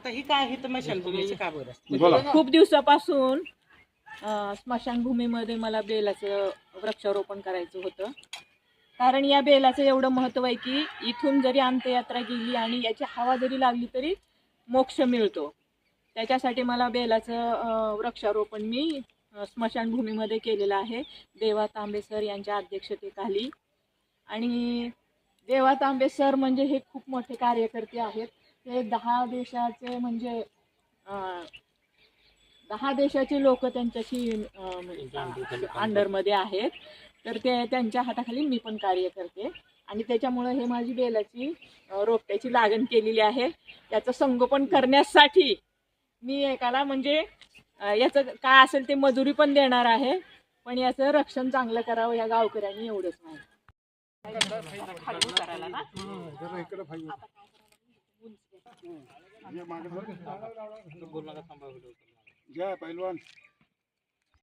आता ही काय ही तर मशानभूमीची का बरं? बोला. खूप दिवसापासून अं, स्मशानभूमीमध्ये मला बेलाचं वृक्षारोपण करायचं होतं. कारण या बेलाचं एवढं महत्त्व आहे की इथून जरी अंत्ययात्रा गेली आणि याची हवा जरी लागली तरी मोक्ष मिळतो. त्याच्यासाठी मला बेलाचं अं, वृक्षारोपण मी अं, स्मशानभूमीमध्ये केलेलं आहे. देवा तांबे सर यांच्या अध्यक्षतेखाली. आणि देवा तांबे सर म्हणजे हे खूप मोठे कार्यकर्ते आहेत. ते दहा देशाचे म्हणजे दहा देशाचे लोक त्यांच्याशी म्हणजे अंडरमध्ये आहेत. तर ते त्यांच्या हाताखाली मी पण कार्य करते. आणि त्याच्यामुळं हे माझी बेलाची रोपट्याची लागण केलेली आहे. याचं संगोपन करण्यासाठी मी एकाला म्हणजे याचं काय असेल ते मजुरी पण देणार आहे. पण याचं रक्षण चांगलं करावं या गावकऱ्यांनी एवढंच नाही करायला ना जय पैलवान